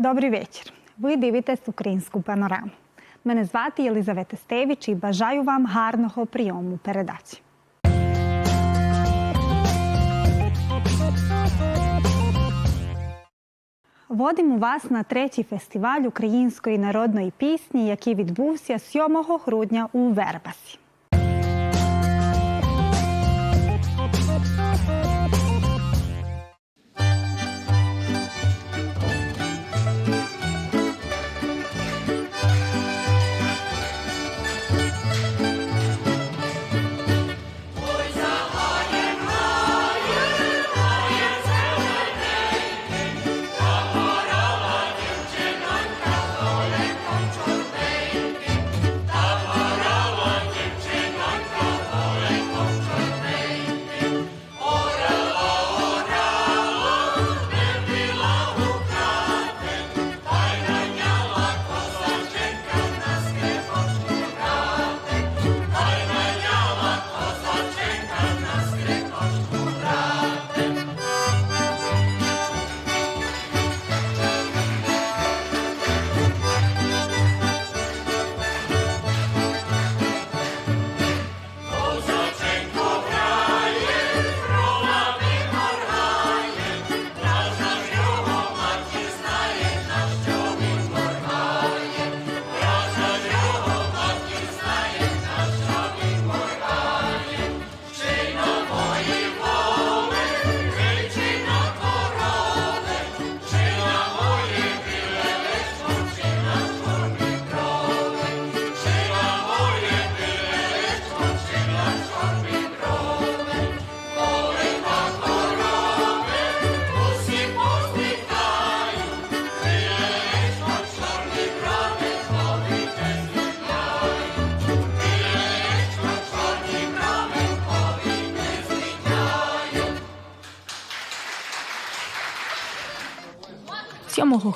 Добрий вечір. Ви дивитесь українську панораму. Мене звати Єлизавета Стевич і бажаю вам гарного прийому передачі. Водимо вас на третій фестиваль української народної пісні, який відбувся 7 грудня у Вербасі. –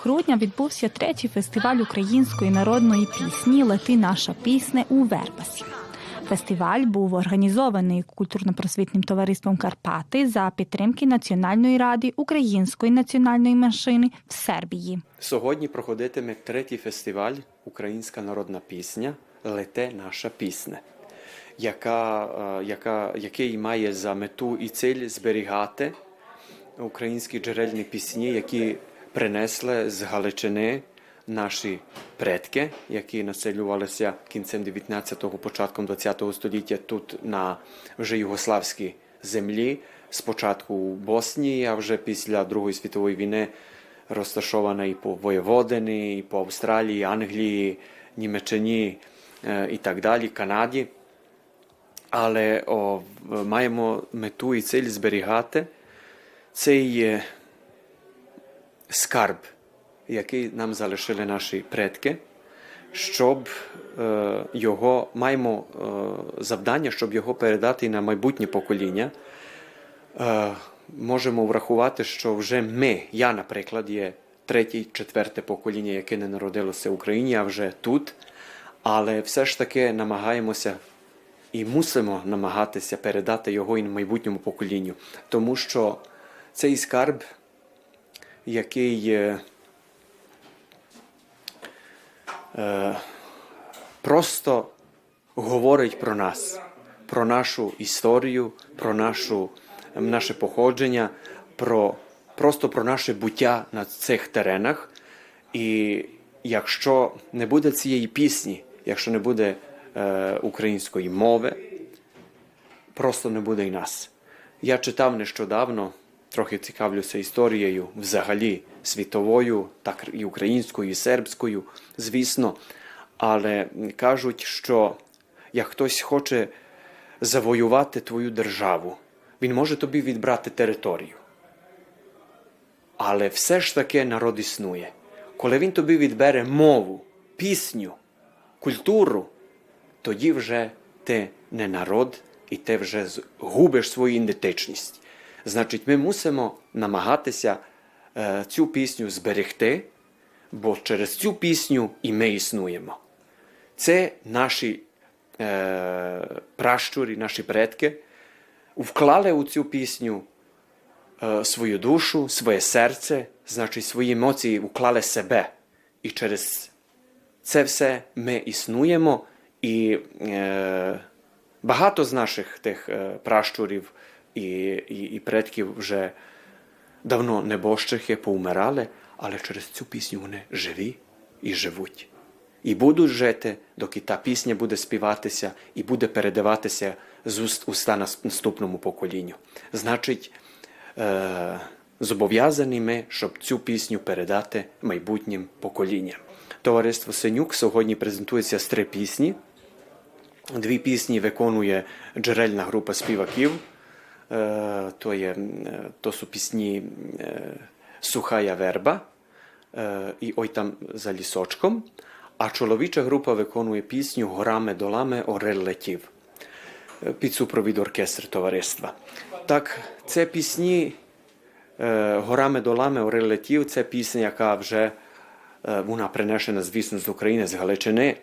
грудня відбувся третій фестиваль української народної пісні Лети наша пісня у Вербасі. Фестиваль був організований культурно-просвітним товариством Карпати за підтримки Національної ради української національної меншини в Сербії. Сьогодні проходитиме третій фестиваль Українська народна пісня Лете наша пісня, яка, е, яка, який має за мету і ціль зберігати українські джерельні пісні, які принесли з Галичини наші предки, які населювалися кінцем 19-го, початком 20-го століття тут на вже югославській землі. Спочатку у Боснії, а вже після Другої світової війни розташована і по Воєводині, і по Австралії, Англії, Німеччині і так далі, Канаді. Але о, маємо мету і ціль зберігати цей скарб, який нам залишили наші предки, щоб е, його маємо е, завдання, щоб його передати на майбутнє покоління. Е, можемо врахувати, що вже ми, я, наприклад, є третє, четверте покоління, яке не народилося в Україні, а вже тут. Але все ж таки намагаємося і мусимо намагатися передати його і на майбутньому поколінню. Тому що цей скарб, який е, просто говорить про нас, про нашу історію, про нашу, наше походження, про, просто про наше буття на цих теренах. І якщо не буде цієї пісні, якщо не буде е, української мови, просто не буде і нас. Я читав нещодавно, трохи цікавлюся історією взагалі світовою, так і українською, і сербською, звісно. Але кажуть, що як хтось хоче завоювати твою державу, він може тобі відбрати територію. Але все ж таки народ існує. Коли він тобі відбере мову, пісню, культуру, тоді вже ти не народ і ти вже губиш свою ідентичність. Значить, ми мусимо намагатися е, цю пісню зберегти, бо через цю пісню і ми існуємо. Це наші е, пращури, наші предки вклали у цю пісню е, свою душу, своє серце, значить свої емоції уклали себе. І через це все ми існуємо, і е, багато з наших тих е, пращурів і, і, і предків вже давно небожчихи поумирали, але через цю пісню вони живі і живуть. І будуть жити, доки та пісня буде співатися і буде передаватися з уст уста наступному поколінню. Значить, е, зобов'язані ми, щоб цю пісню передати майбутнім поколінням. Товариство Синюк сьогодні презентується з три пісні. Дві пісні виконує джерельна група співаків. То су пісні е, Сухая верба е, і Ой там за лісочком. А чоловіча група виконує пісню Горами долами Орел летів е, під супровід оркестр товариства. Так, це пісні е, Горами долами Орел летів це пісня, яка вже е, вона принесена, звісно, з України, з Галичини.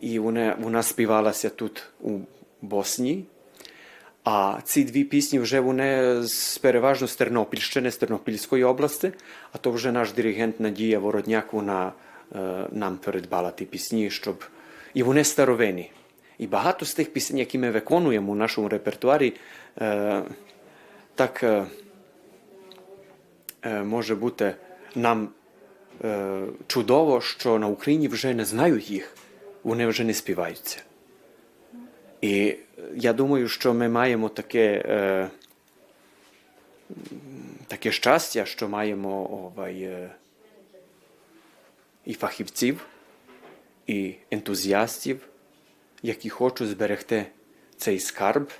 І вона, вона співалася тут у Босні. А ці дві пісні вже вони з переважно з Тернопільщини, з Тернопільської області, а то вже наш диригент Надія Вородняк вона е, нам передбала ті пісні, щоб і вони старовинні. І багато з тих пісень, які ми виконуємо у нашому репертуарі, е, так е, е, може бути нам е, чудово, що на Україні вже не знають їх, вони вже не співаються. І я думаю, що ми маємо таке, е, таке щастя, що маємо овай, е, і фахівців, і ентузіастів, які хочуть зберегти цей скарб,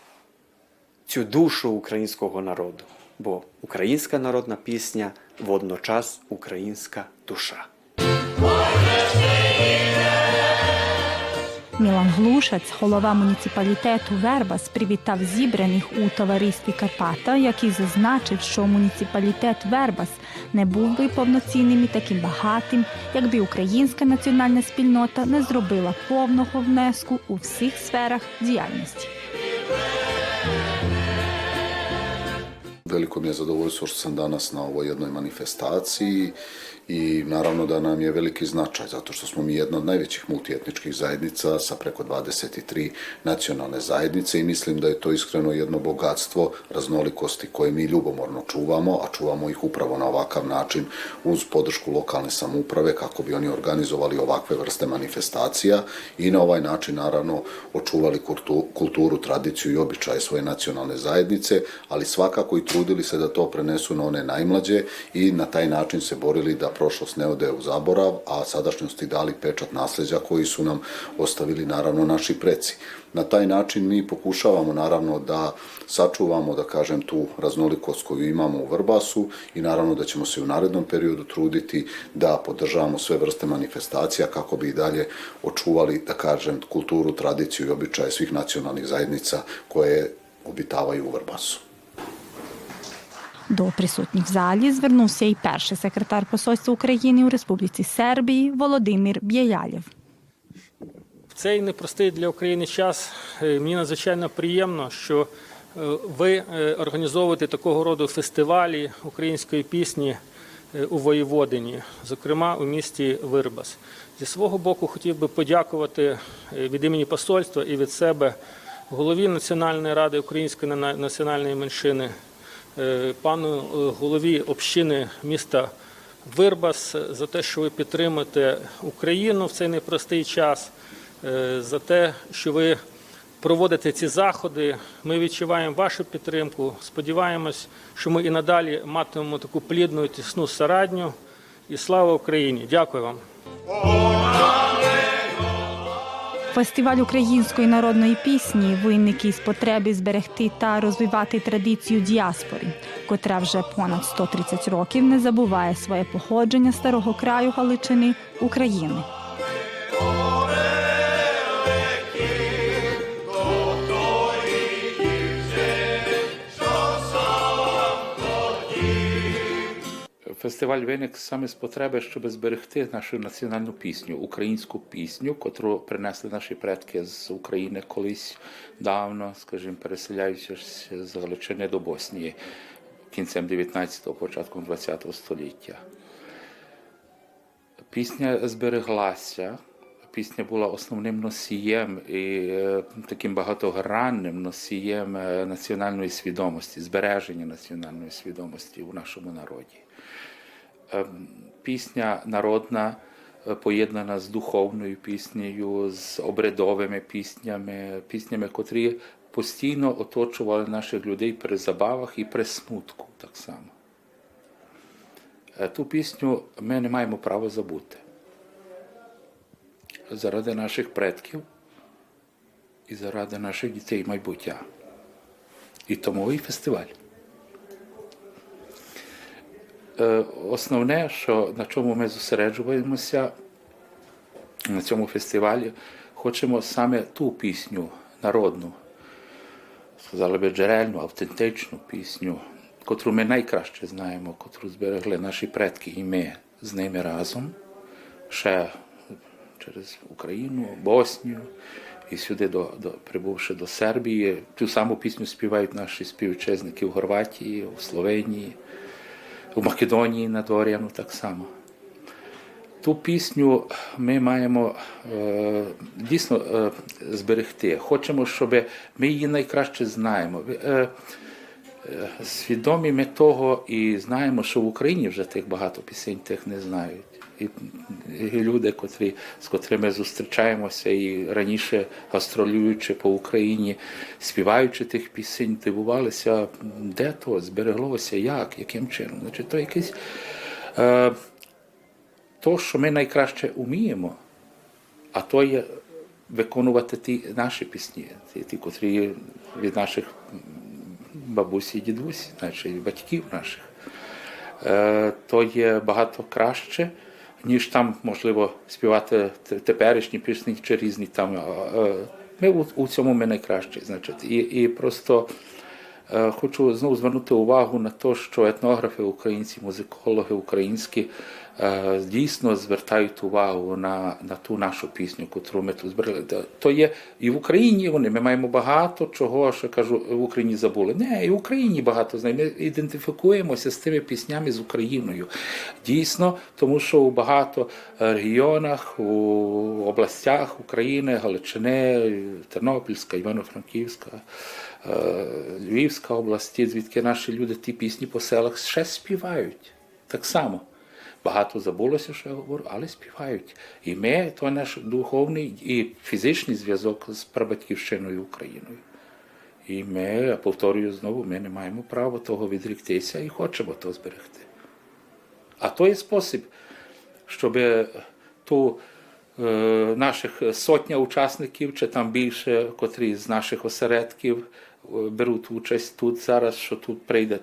цю душу українського народу. Бо українська народна пісня водночас українська душа. Мілан Глушець, голова муніципалітету Вербас, привітав зібраних у товаристві Карпата, який зазначив, що муніципалітет Вербас не був би повноцінним і таким багатим, якби українська національна спільнота не зробила повного внеску у всіх сферах діяльності. Veliko mi je zadovoljstvo što sam danas na ovoj i naravno da nam je veliki značaj zato što smo mi jedna od najvećih multietničkih zajednica sa preko 23 nacionalne zajednice i mislim da je to iskreno jedno bogatstvo raznolikosti koje mi ljubomorno čuvamo, a čuvamo ih upravo na ovakav način uz podršku lokalne samouprave kako bi oni organizovali ovakve vrste manifestacija i na ovaj način naravno očuvali kultu- kulturu, tradiciju i običaje svoje nacionalne zajednice, ali svakako i trudili se da to prenesu na one najmlađe i na taj način se borili da prošlost ne ode u zaborav, a sadašnjosti dali pečat nasleđa koji su nam ostavili naravno naši preci. Na taj način mi pokušavamo naravno da sačuvamo, da kažem, tu raznolikost koju imamo u Vrbasu i naravno da ćemo se u narednom periodu truditi da podržavamo sve vrste manifestacija kako bi i dalje očuvali, da kažem, kulturu, tradiciju i običaje svih nacionalnih zajednica koje obitavaju u Vrbasu. До присутніх в залі звернувся і перший секретар посольства України у Республіці Сербії Володимир Бєялєв. В цей непростий для України час е, мені надзвичайно приємно, що е, ви е, організовуєте такого роду фестивалі української пісні у Воєводині, зокрема у місті Вирбас. Зі свого боку хотів би подякувати від імені посольства і від себе голові Національної ради української національної меншини, пану е, голові общини міста Вирбас е, за те, що ви підтримуєте Україну в цей непростий час, е, за те, що ви проводите ці заходи. Ми відчуваємо вашу підтримку. Сподіваємось, що ми і надалі матимемо таку плідну і тісну сарадню. І слава Україні! Дякую вам. Фестиваль української народної пісні виник із потреби зберегти та розвивати традицію діаспори, котра вже понад 130 років не забуває своє походження старого краю Галичини України. Фестиваль виник саме з потреби, щоб зберегти нашу національну пісню, українську пісню, котру принесли наші предки з України колись давно, скажімо, переселяючись з Галичини до Боснії. кінцем 19-го, початком 20-го століття. Пісня збереглася. Пісня була основним носієм і е, таким багатогранним носієм е, національної свідомості, збереження національної свідомості у нашому народі. Е, Пісня народна е, поєднана з духовною піснею, з обрядовими піснями, піснями, котрі постійно оточували наших людей при забавах і при смутку так само. Е, Ту пісню ми не маємо права забути. Заради наших предків і заради наших дітей майбуття. І тому і фестиваль. Е, Основне, що на чому ми зосереджуємося на цьому фестивалі, хочемо саме ту пісню народну, сказали би джерельну, автентичну пісню, котру ми найкраще знаємо, котру зберегли наші предки, і ми з ними разом, ще через Україну, Боснію і сюди, до, до, прибувши до Сербії. Ту саму пісню співають наші співвітчизники в Хорватії, у Словенії, у Македонії на Доріану так само. Ту пісню ми маємо е, дійсно е, зберегти. Хочемо, щоб ми її найкраще знаємо. Е, е, свідомі ми того і знаємо, що в Україні вже тих багато пісень тих не знають. І, люди, котрі, з котрими зустрічаємося і раніше гастролюючи по Україні, співаючи тих пісень, дивувалися, де то збереглося, як, яким чином. Значить, то якийсь. Е, то, що ми найкраще вміємо, а то є виконувати ті наші пісні, ті, ті котрі від наших бабусі і дідусі, значить батьків наших, е, то є багато краще, ніж там, можливо, співати теперішні пісні чи різні там. Ми у, у цьому ми найкращі, значить. І, і просто Хочу знову звернути увагу на те, що етнографи українці, музикологи українські е, дійсно звертають увагу на, на ту нашу пісню, яку ми тут зберегли. То є і в Україні вони. Ми маємо багато чого, що кажу, в Україні забули. Не, і в Україні багато знаємо. Ми ідентифікуємося з тими піснями з Україною. Дійсно, тому що у багато регіонах, у областях України, Галичини, Тернопільська, Івано-Франківська. Е, Львівська область, звідки наші люди ті пісні по селах ще співають. Так само. Багато забулося, що я говорю, але співають. І ми, то наш духовний і фізичний зв'язок з прабатьківщиною Україною. І ми, я повторюю знову, ми не маємо права того відріктися і хочемо того зберегти. А то є спосіб, щоб ту е, наших сотня учасників, чи там більше, котрі з наших осередків беруть участь тут зараз, що тут прийде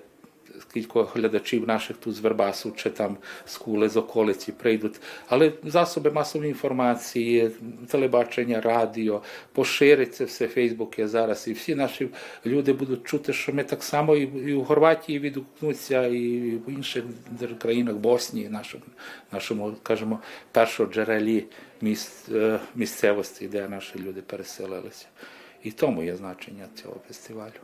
кілька глядачів наших тут з Вербасу, чи там з Кули, з околиці прийдуть. Але засоби масової інформації, телебачення, радіо, пошириться все, Фейсбук є зараз, і всі наші люди будуть чути, що ми так само і, в Хорватії відгукнуться, і в інших країнах Боснії, нашому, нашому кажемо, першоджерелі е, місцевості, де наші люди переселилися. І тому є значення цього фестивалю.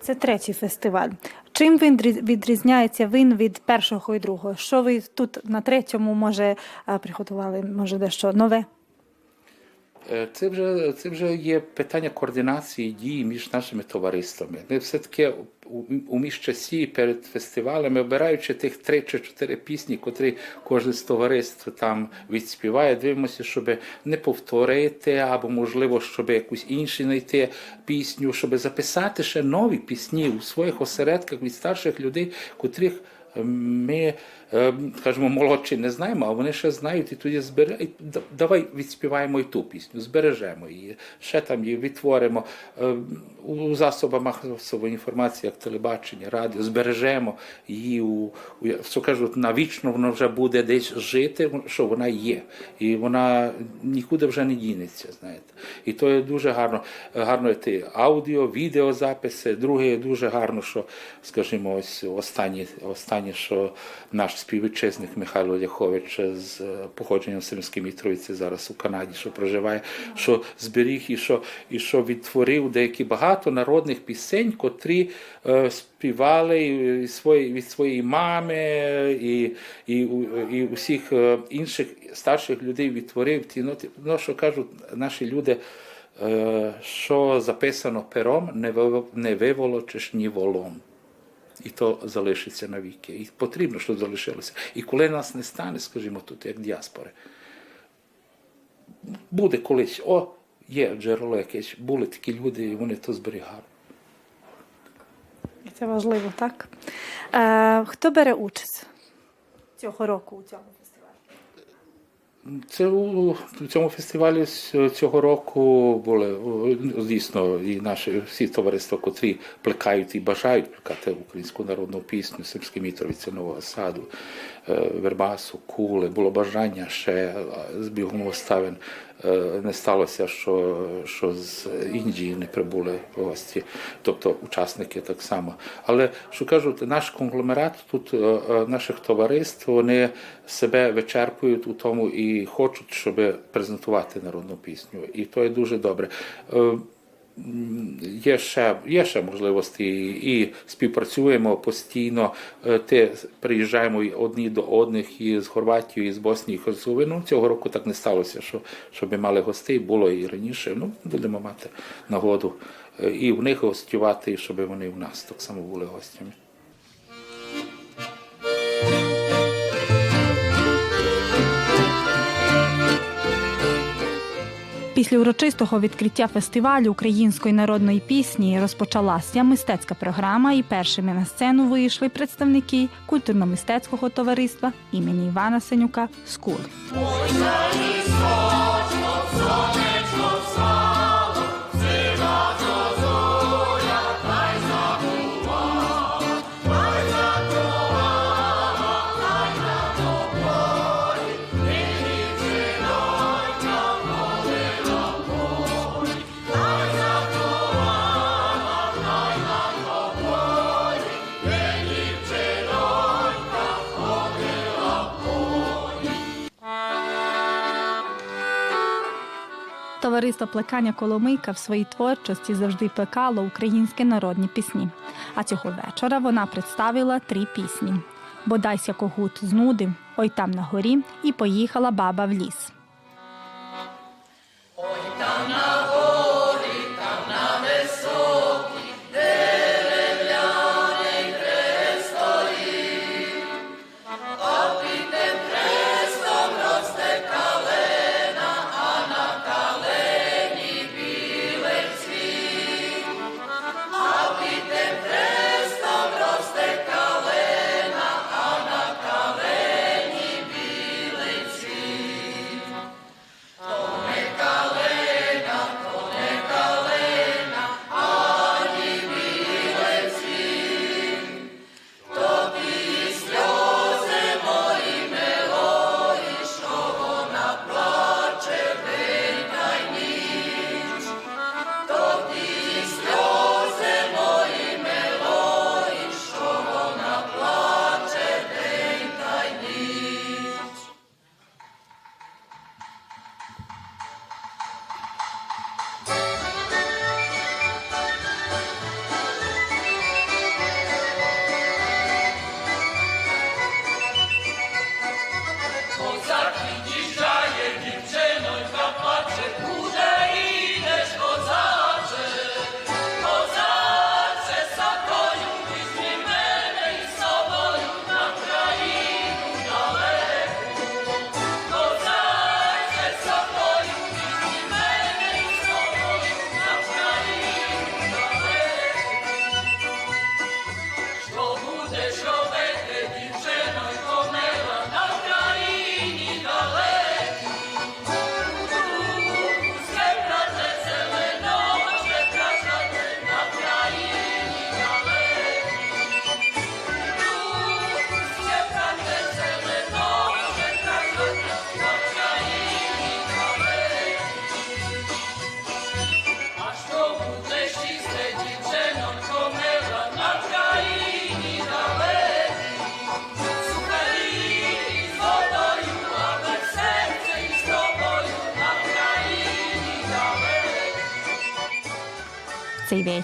Це третій фестиваль. Чим він відрізняється він від першого і другого? Що ви тут на третьому може е, приготували? Може дещо нове? Е, Це вже, це вже є питання координації дії між нашими товариствами. Ми все-таки у, у міжчасі перед фестивалями, обираючи тих три чи чотири пісні, котрі кожне з товариств там відспіває, дивимося, щоб не повторити, або, можливо, щоб якусь іншу знайти пісню, щоб записати ще нові пісні у своїх осередках від старших людей, котрих ми, е, скажімо, молодші не знаємо, а вони ще знають, і тоді збере. Давай відспіваємо і ту пісню, збережемо її, ще там її відтворимо Е, у засобах масової інформації, як телебачення, радіо, збережемо її у, що кажуть, навічно воно вже буде десь жити, що вона є. І вона нікуди вже не дінеться, знаєте. І то є дуже гарно, гарно ті аудіо, відеозаписи. Друге, дуже гарно, що, скажімо, ось останні, останні що наш співвітчизник Михайло Ляхович з е, походженням з Римської Мітровиці зараз у Канаді, що проживає, що зберіг і що, і що відтворив деякі багато народних пісень, котрі е, співали і свої, від своєї мами і, і, і усіх е, інших старших людей відтворив ті ноти. Ну, що кажуть наші люди, е, що записано пером, не виволочиш ні волом. І то залишиться навіки. І потрібно, щоб залишилося. І коли нас не стане, скажімо, тут, як діаспори, буде колись, о, є джерело якесь, були такі люди, і вони то зберігали. Це важливо, так? Е, хто бере участь цього року у цьому? Це у цьому фестивалі цього року були дійсно і наші всі товариства, котрі плекають і бажають плекати українську народну пісню, Симські Мітровиці, Нового Саду, е, Вербасу, Кули. Було бажання ще з бігом обставин. Е, Не сталося, що, що з Індії не прибули гості, тобто учасники так само. Але що кажуть, наш конгломерат тут е, е, наших товариств вони себе вичерпують у тому і хочуть, щоб презентувати народну пісню. І то є дуже добре. Є ще, є ще можливості і співпрацюємо постійно. Е, Те приїжджаємо одні до одних і з Хорватією, і з Боснії, і Херцеговиною. Ну, Цього року так не сталося, що щоб мали гостей, було і раніше. Ну, будемо мати нагоду е, і в них гостювати, і щоб вони в нас так само були гостями. Після урочистого відкриття фестивалю української народної пісні розпочалася мистецька програма, і першими на сцену вийшли представники культурно-мистецького товариства імені Івана Сенюка Скул. Товариство плекання Коломийка в своїй творчості завжди плекало українські народні пісні. А цього вечора вона представила три пісні: Бодайся когут знудив, ой там на горі і поїхала баба в ліс.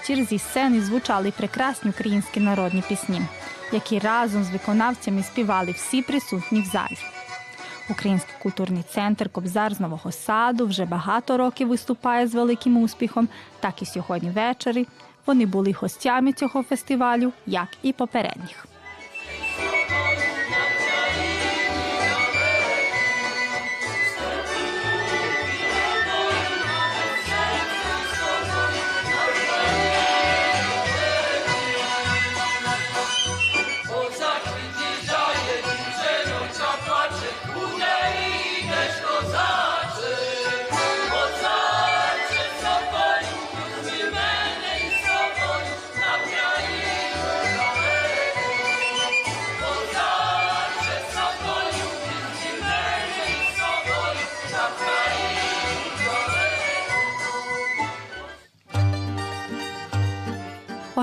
Вечір зі сцени звучали прекрасні українські народні пісні, які разом з виконавцями співали всі присутні в залі. Український культурний центр Кобзар з Нового Саду вже багато років виступає з великим успіхом, так і сьогодні ввечері. Вони були гостями цього фестивалю, як і попередніх.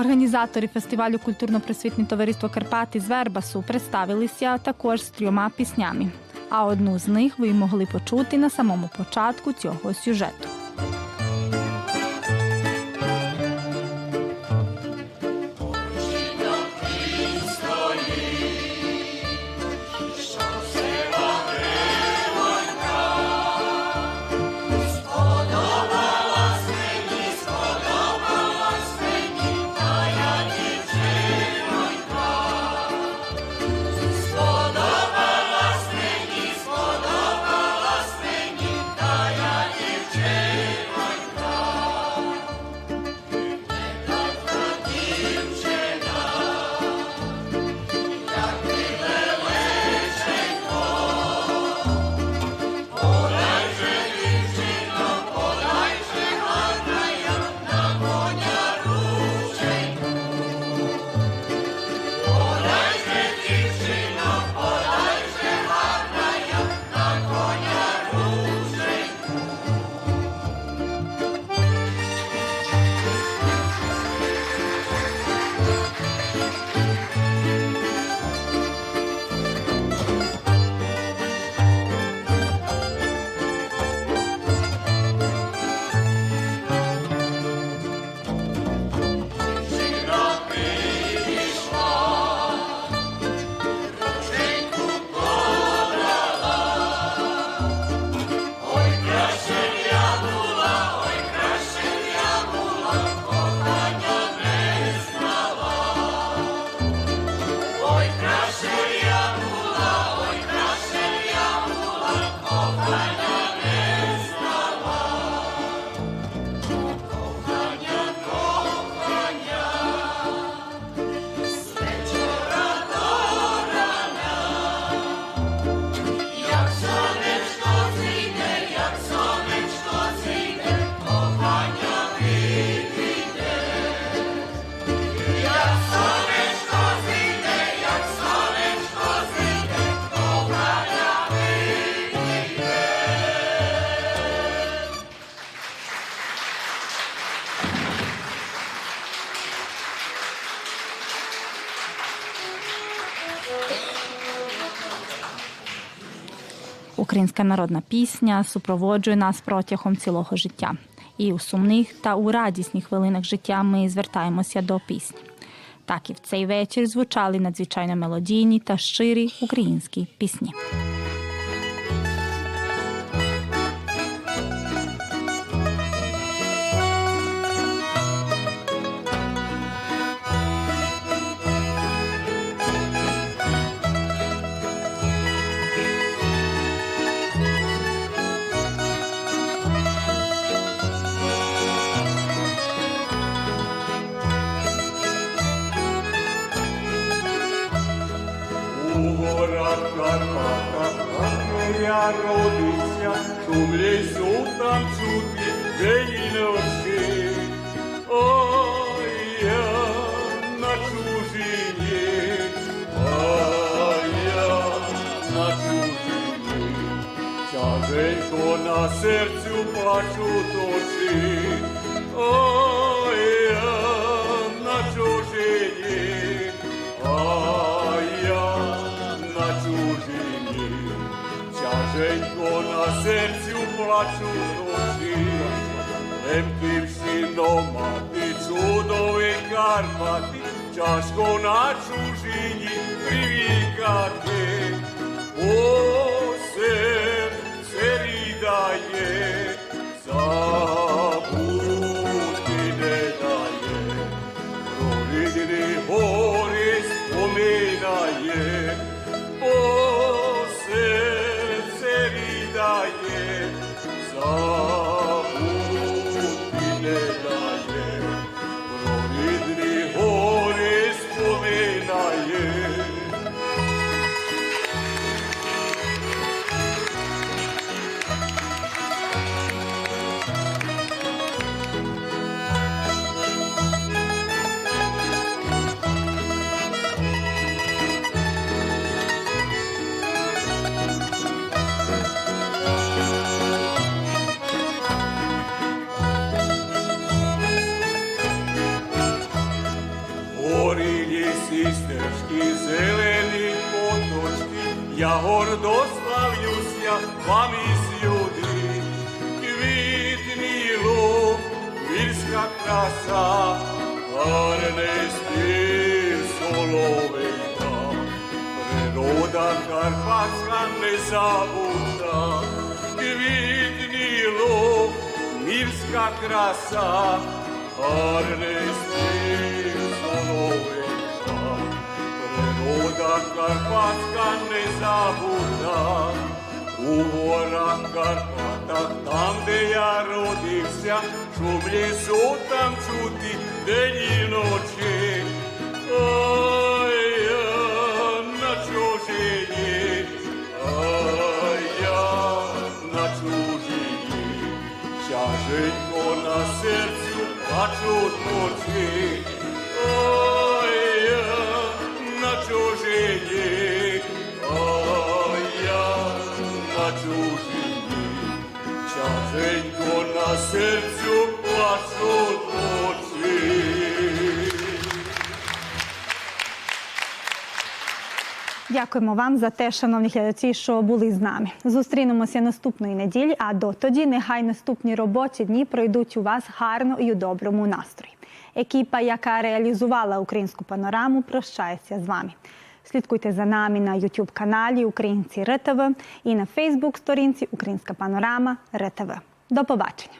Організатори фестивалю Культурно-просвітне товариство Карпати з Вербасу представилися також з трьома піснями. А одну з них ви могли почути на самому початку цього сюжету. Українська народна пісня супроводжує нас протягом цілого життя. І у сумних та у радісних хвилинах життя ми звертаємося до пісні. Так і в цей вечір звучали надзвичайно мелодійні та щирі українські пісні. Ночі. Ой, я на чужині, ой, я на чужині, тяженько на серцю плачу точі. Ой, я на чужині, а я на чужині, тяженько на серцю плачу ночі, Емким сіном мати čudovi Karpati, čaško na čužini privikate. O srce ridaje, zabuti casa Arnesti Solovega Priroda Karpatska nezabuta Vidni lov, mirska krasa Arnesti Solovega Priroda Karpatska nezabuta U горах Карпатах, там, де я родився, čuti den i noći. Aj, ja, na čuženje, aj, ja, na čuženje. Čaženko na srcu plaču od noći. Aj, ja, na čuženje, aj, ja, na čuženje. Čaženko na Дякуємо вам за те, шановні глядачі, що були з нами. Зустрінемося наступної неділі. А дотоді нехай наступні робочі дні пройдуть у вас гарно і у доброму настрої. Екіпа, яка реалізувала українську панораму, прощається з вами. Слідкуйте за нами на youtube каналі Українці РТВ і на Фейсбук сторінці Українська панорама РТВ. До побачення.